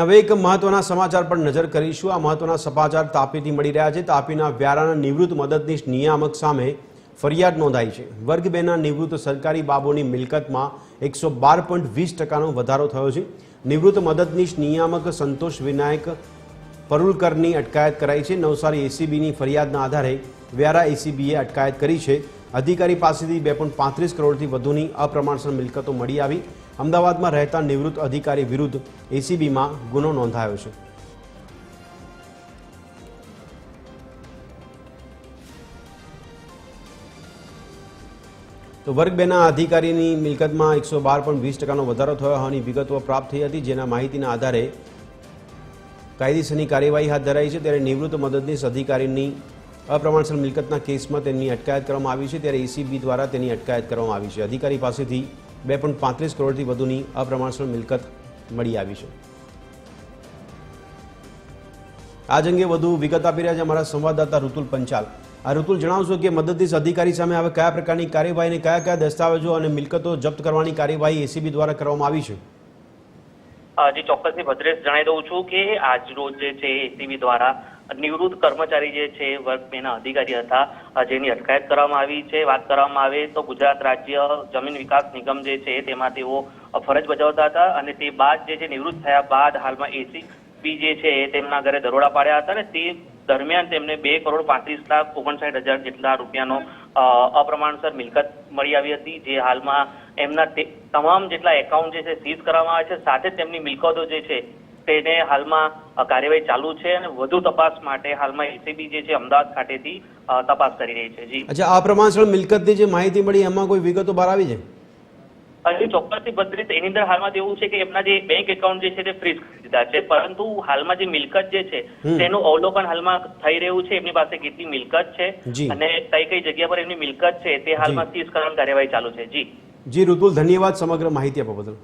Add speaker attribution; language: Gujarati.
Speaker 1: હવે એક મહત્વના સમાચાર પર નજર કરીશું. આ મહત્વના સમાચાર તાપીથી મળી રહ્યા છે. તાપીના વ્યારાના નિવૃત્ત મદદનીશ નિયામક સામે ફરિયાદ નોંધાઈ છે. વર્ગ બેના નિવૃત્ત સરકારી બાબોની મિલકતમાં એકસો બાર પોઈન્ટ વીસ ટકાનો વધારો થયો છે. નિવૃત્ત મદદનીશ નિયામક સંતોષ વિનાયક પરુલકરની અટકાયત કરાઈ છે. નવસારી એસીબીની ફરિયાદના આધારે વ્યારા એસીબીએ અટકાયત કરી છે. અધિકારી પાસેથી બે પોઈન્ટ પાંત્રીસ કરોડથી વધુની અપ્રમાણસર મિલકતો મળી આવી. અમદાવાદમાં રહેતા નિવૃત્ત અધિકારી વિરુદ્ધ એસીબીમાં ગુનો નોંધાયો છે. તો વર્ગ બેના અધિકારીની મિલકતમાં એકસો બાર પોઈન્ટ વીસ ટકાનો વધારો થયો હોવાની વિગતો પ્રાપ્ત થઈ હતી. જેના માહિતીના આધારે કાયદેસરની કાર્યવાહી હાથ ધરાઈ છે. ત્યારે નિવૃત્ત મદદનીશ અધિકારીની અપ્રમાણસર મિલકતના કેસમાં તેમની અટકાયત કરવામાં આવી છે ત્યારે એસીબી દ્વારા તેની અટકાયત કરવામાં આવી છે. અધિકારી પાસેથી બે પોઈન્ટ પાંત્રીસ કરોડથી વધુની અપ્રમાણસર મિલકત મળી આવી છે. આજ અંગે વધુ વિગત આપી રહ્યા છે અમારા સંવાદદાતા ઋતુલ પંચાલ. આ ઋતુલ, જણાવશો કે મદદનીશ અધિકારી સામે હવે કયા પ્રકારની કાર્યવાહી અને કયા કયા દસ્તાવેજો અને મિલકતો જપ્ત કરવાની કાર્યવાહી એસીબી દ્વારા કરવામાં આવી છે?
Speaker 2: જી, ચોક્કસથી ભદ્રેશ જણાવી દઉં છું કે આજ રોજ જે છે એસીબી દ્વારા નિવૃત્ત કર્મચારી જે છે વર્ગ બેના અધિકારી હતા. જેની અટકાયત કરવામાં આવી છે. વાત કરવામાં આવે તો ગુજરાત રાજ્ય જમીન વિકાસ નિગમ જે છે, તેમાં તેઓ ફરજ બજાવતા હતા અને તે બાદ જે છે, નિવૃત્ત થયા બાદ હાલમાં એસીબી જે છે તેમના ઘરે દરોડા પાડ્યા હતા અને તે દરમિયાન તેમને બે કરોડ પાંત્રીસ લાખ ઓગણસાઠ હજાર જેટલા રૂપિયાનો અપ્રમાણસર મિલકત મળી આવી હતી, જે હાલમાં એમના તમામ જેટલા એકાઉન્ટ જે છે, સીઝ કરવામાં આવે છે. સાથે તેમની મિલકતો જે છે તેને હાલમાં કાર્યવાહી ચાલુ છે અને વધુ તપાસ માટે હાલમાં એસીબી જે છે અમદાવાદ ખાતેથી તપાસ કરી રહી છે. જી.
Speaker 1: અચ્છા આ પ્રમાણસર મિલકતની જે માહિતી મળી એમાં કોઈ વિગતો બહાર આવી છે?
Speaker 2: હજી ચોક્કસથી ભદ્રિત એની અંદર હાલમાં એવું છે કે એમના જે બેંક એકાઉન્ટ જે છે તે ફ્રીઝ કરી દીધા છે. પરંતુ હાલમાં જે મિલકત જે છે તેનું અવલોકન હાલમાં થઈ રહ્યું છે. એમની પાસે કેટલી મિલકત છે અને કઈ કઈ જગ્યા પર એમની મિલકત છે તે હાલમાં સીઝ કરવાની કાર્યવાહી ચાલુ છે. જી.
Speaker 1: જી ઋતુલ ધન્યવાદ સમગ્ર માહિતી આપવા બદલ.